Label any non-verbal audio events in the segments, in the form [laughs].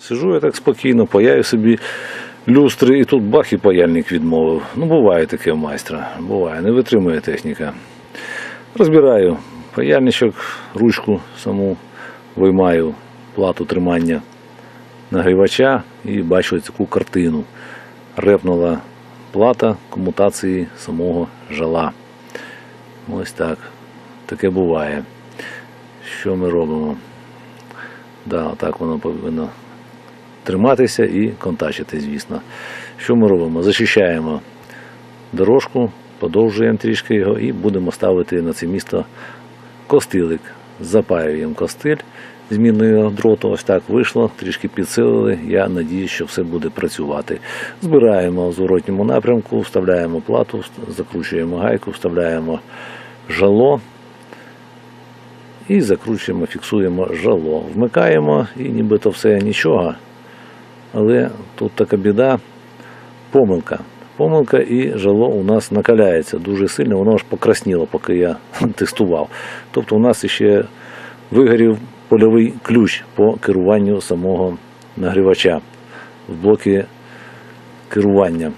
Сижу я так спокійно, паяю собі люстри, і тут бах і паяльник відмовив. Ну, буває таке майстра. Буває, не витримує техніка. Розбираю паяльничок, ручку саму виймаю, плату тримання нагрівача і бачу таку картину. Репнула плата комутації самого жала. Ось так. Таке буває. Що ми робимо? Да, отак воно повинно триматися і контачити, звісно. Що ми робимо? Зачищаємо дорожку, подовжуємо трішки його і будемо ставити на це місто костилик. Запаюємо костиль зміною дроту. Ось так вийшло, трішки підсилили. Я надію, що все буде працювати. Збираємо в зворотньому напрямку, вставляємо плату, закручуємо гайку, вставляємо жало і закручуємо, фіксуємо жало. Вмикаємо і нібито все нічого. Але тут така біда, помилка. Помилка і жало у нас накаляється дуже сильно, воно аж покрасніло, поки я [laughs] тестував. Тобто у нас ще вигорів польовий ключ по керуванню самого нагрівача в блокі керування.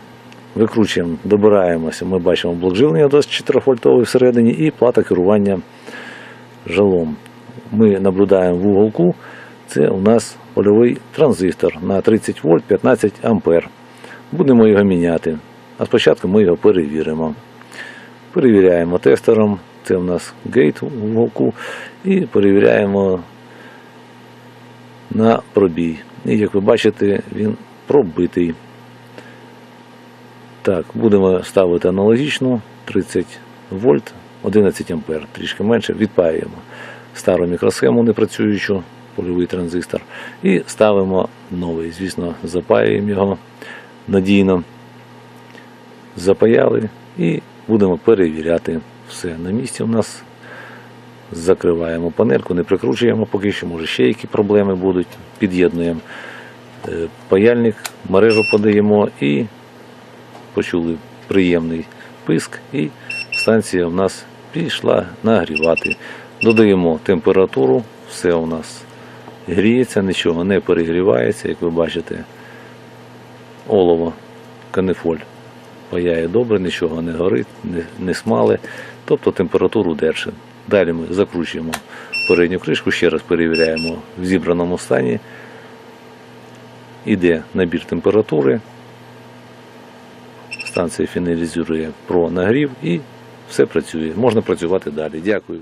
Викручуємо, добираємося. Ми бачимо блок живлення 24 вольтовий всередині і плата керування жалом. Ми наблюдаємо в уголку, це у нас польовий транзистор на 30 вольт 15 ампер. Будемо його міняти. А спочатку ми його перевіримо. Перевіряємо тестером, це у нас гейт у уголку, і перевіряємо на пробій. І як ви бачите, він пробитий. Так, будемо ставити аналогічно 30 вольт, 11 ампер, трішки менше, відпаюємо стару мікросхему непрацюючу, польовий транзистор, і ставимо новий. Звісно, запаюємо його надійно. Запаяли і будемо перевіряти все. На місці у нас закриваємо панельку, не прикручуємо поки що, може ще які проблеми будуть. Під'єднуємо е, паяльник, мережу подаємо і почули приємний писк, і станція в нас пішла нагрівати. Додаємо температуру, все у нас гріється, нічого не перегрівається, як ви бачите. Олово, канифоль паяє добре, нічого не горить, не, не смале, тобто температуру держить. Далі ми закручуємо передню кришку, ще раз перевіряємо в зібраному стані. Іде набір температури, станція фіналізує про нагрів і все працює. Можна працювати далі. Дякую.